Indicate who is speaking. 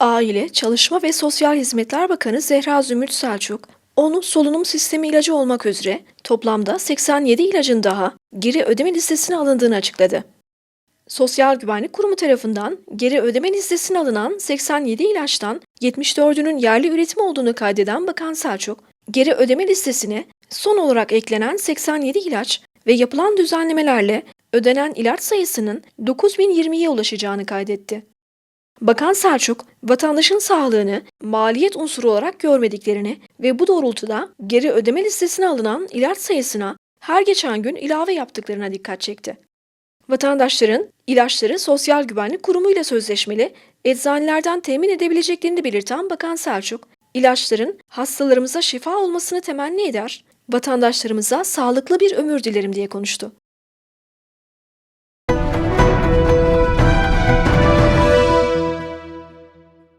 Speaker 1: Aile, Çalışma ve Sosyal Hizmetler Bakanı Zehra Zümrüt Selçuk, onu solunum sistemi ilacı olmak üzere toplamda 87 ilacın daha geri ödeme listesine alındığını açıkladı. Sosyal Güvenlik Kurumu tarafından geri ödeme listesine alınan 87 ilaçtan 74'ünün yerli üretim olduğunu kaydeden Bakan Selçuk, geri ödeme listesine son olarak eklenen 87 ilaç ve yapılan düzenlemelerle ödenen ilaç sayısının 9020'ye ulaşacağını kaydetti. Bakan Selçuk, vatandaşın sağlığını maliyet unsuru olarak görmediklerini ve bu doğrultuda geri ödeme listesine alınan ilaç sayısına her geçen gün ilave yaptıklarına dikkat çekti. Vatandaşların ilaçları Sosyal Güvenlik Kurumu ile sözleşmeli eczanelerden temin edebileceklerini belirten Bakan Selçuk, ilaçların hastalarımıza şifa olmasını temenni eder, vatandaşlarımıza sağlıklı bir ömür dilerim diye konuştu.